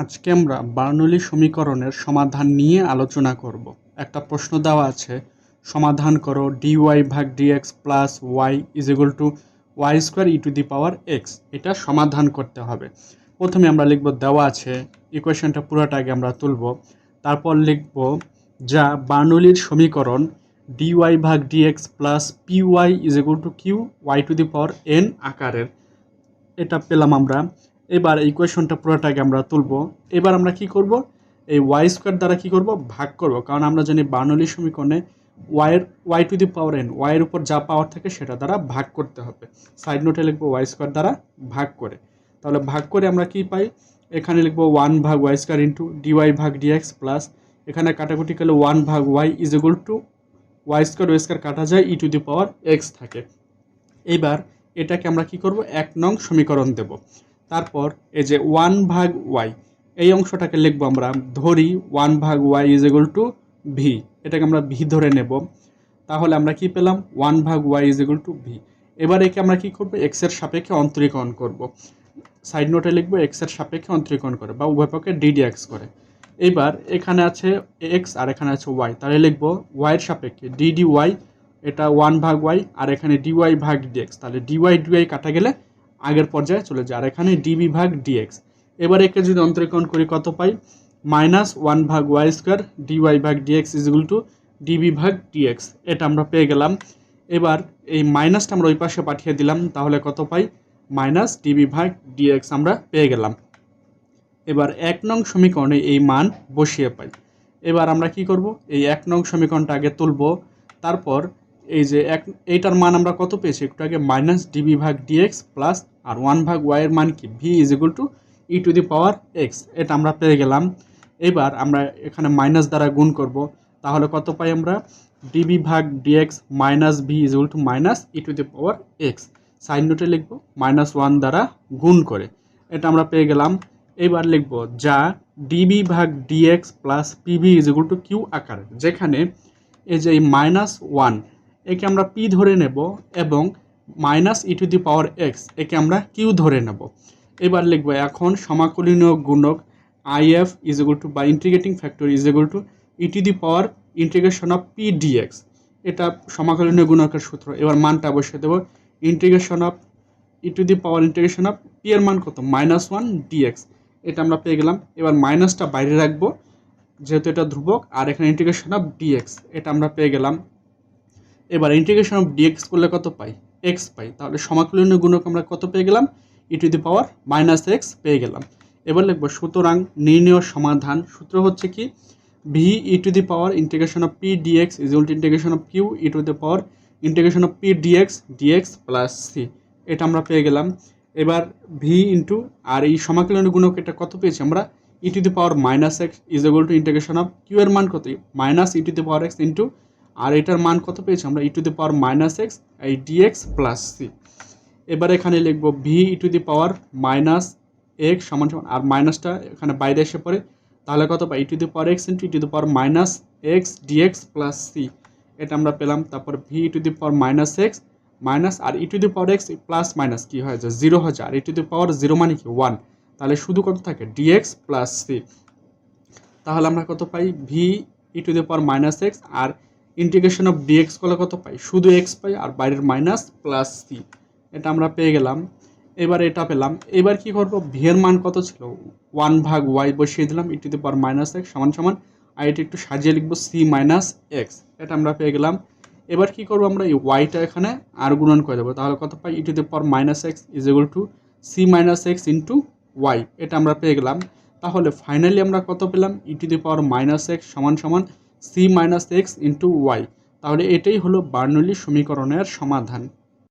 আজকে আমরা বার্নৌলি সমীকরণের সমাধান নিয়ে আলোচনা করব। একটা প্রশ্ন দেওয়া আছে, সমাধান করো ডিওয়াই ভাগ d x plus y is equal to y square e to the power x এটা সমাধান করতে হবে। প্রথমে আমরা লিখব দেওয়া আছে, ইকুয়েশনটা পুরোটা আগে আমরা তুলব। তারপর লিখব যা বার্নৌলির সমীকরণ ডিওয়াই ভাগ d x plus p y is equal to q y to the power n আকারের। এটা পেলাম আমরা এবার এই কোয়েশনটা পুরোটাকে আমরা তুলব। এবার আমরা কি করব? এই ওয়াই স্কোয়ার দ্বারা কি করব? ভাগ করব। কারণ আমরা জানি বার্নৌলি সমীকরণে ওয়াইয়ের y to the power n ওয়াইয়ের উপর যা পাওয়ার থাকে সেটা দ্বারা ভাগ করতে হবে। সাইড নোটে লিখব ওয়াই স্কোয়ার দ্বারা ভাগ করে। তাহলে ভাগ করে আমরা কি পাই? এখানে লিখব ওয়ান ভাগ y square into d y ভাগ ডিএক্স প্লাস এখানে কাটাকুটি করলে ওয়ান ভাগ y is equal to y square y square কাটা যায় ই টু দি পাওয়ার এক্স থাকে। এবার এটাকে আমরা কি করব? এক নং সমীকরণ দেব। তারপর এই যে ওয়ান ভাগ ওয়াই এই অংশটাকে লিখব আমরা, ধরি ওয়ান ভাগ y is equal to v এটাকে আমরা ভি ধরে নেব। তাহলে আমরা কি পেলাম? ওয়ান ভাগ y is equal to v এবার একে আমরা কি করব? এক্সের সাপেক্ষে অন্তরীকরণ করব। সাইড নোটে লিখব এক্সের সাপেক্ষে অন্তরীকরণ করে বা উভয় পক্ষে ডিডি এক্স করে। এবার এখানে আছে এক্স আর এখানে আছে ওয়াই তাহলে লিখব ওয়াইয়ের সাপেক্ষে ডিডি ওয়াই এটা ওয়ান ভাগ ওয়াই আর এখানে ডিওয়াই ভাগ ডিএক্স তাহলে ডিওয়াই ডিওয়াই কাটা গেলে আগের পর্যায়ে চলে যায়। আর এখানে ডিবি ভাগ ডিএক্স এবার একে যদি অন্তরীকরণ করি কত পাই? মাইনাস ওয়ান ভাগ ওয়াই স্কোয়ার ডিওয়াই ভাগ d x is equal to d v ভাগ ডিএক্স এটা আমরা পেয়ে গেলাম। এবার এই মাইনাসটা আমরা ওই পাশে পাঠিয়ে দিলাম, তাহলে কত পাই? মাইনাস ডিবি ভাগ ডিএক্স আমরা পেয়ে গেলাম। এবার এক নং সমীকরণে এই মান বসিয়ে পাই। এবার আমরা কি করব? এই এক নং সমীকরণটা আগে তুলব। তারপর এই যে এক এইটার মান আমরা কত পেয়েছি? একটু আগে মাইনাস ডিবি ভাগ ডিএক্স প্লাস আর ওয়ান ভাগ ওয়াইয়ের মান কি? V is equal to e to the power x এটা আমরা পেয়ে গেলাম। এবার আমরা এখানে মাইনাস দ্বারা গুণ করব। তাহলে কত পাই আমরা? ডিবি ভাগ d x minus v is equal to minus e to the power x sign নোটে লিখব মাইনাস ওয়ান দ্বারা গুণ করে। এটা আমরা পেয়ে গেলাম। এবার লিখব, যা ডিবি ভাগ d x plus p v is equal to q আকারে। যেখানে এই যে এই মাইনাস ওয়ান একে আমরা পি ধরে নেব এবং minus e to the power x একে আমরা কিউ ধরে নেব। এবার লিখব এখন সমাকলনীয় গুণক I F is equal to বা integrating factor is equal to e to the power integration of p d x এটা সমাকলনীয় গুণকের সূত্র। এবার মানটা বসিয়ে দেবো। Integration of e to the power integration of p এর মান কত? মাইনাস ওয়ান ডিএক্স এটা আমরা পেয়ে গেলাম। এবার মাইনাসটা বাইরে রাখব, যেহেতু এটা ধ্রুবক, আর এখানে ইন্টিগ্রেশন অফ ডিএক্স এটা আমরা পেয়ে গেলাম। এবার ইন্টিগ্রেশন অফ ডিএক্স করলে কত পাই? এক্স পাই। তাহলে সমাকলনীয় গুণক আমরা কত পেয়ে গেলাম? E to the power minus x পেয়ে গেলাম। এবার লিখব সুতরাং নির্ণয় সমাধান। সূত্র হচ্ছে কি? V e to the power integration of p d x is to integration of q e to the power integration of p d x d x plus c এটা আমরা পেয়ে গেলাম। এবার ভি ইন্টু আর এই সমাকলনীয় গুণক এটা কত পেয়েছি আমরা? E to the power minus x is equal to integration of q এর মান কত? Minus e to the power x into আর এটার মান কত পেয়েছি? আমরা e to the power minus x এই ডিএক্স প্লাস সি এবার এখানে লিখব v e to the power minus x সমান সমান, আর মাইনাসটা এখানে বাইরে এসে পড়ে। তাহলে কত পাই? E to the power x into e to the power minus x d x plus c এটা আমরা পেলাম। তারপর v e to the power minus x minus R e to the power x plus minus কী হয়? যে zero হয়ে আর e to the power zero মানে কি? One তাহলে শুধু কত থাকে? ডিএক্স প্লাস সি তাহলে আমরা কত পাই? V e to the power minus x R integration of dx করলে কত পাই? শুধু এক্স পাই আর বাইরের মাইনাস প্লাস সি এটা আমরা পেয়ে গেলাম। এবার এটা পেলাম। এবার কি করব? ভি এর মান কত ছিল? ওয়ান ভাগ ওয়াই বসিয়ে দিলাম। E to power minus x সমান সমান। আর এটা একটু সাজিয়ে লিখব সি মাইনাস এক্স এটা আমরা পেয়ে গেলাম। এবার কি করব আমরা? এই ওয়াইটা এখানে আর গুণন করে দেবো। তাহলে কত পাই? E to power minus x is equal to c minus x into y এটা আমরা পেয়ে গেলাম। তাহলে ফাইনালি আমরা কত পেলাম? E to power minus x সমান সমান। C minus x into y তাহলে এটাই হলো বার্নলি সমীকরণের সমাধান।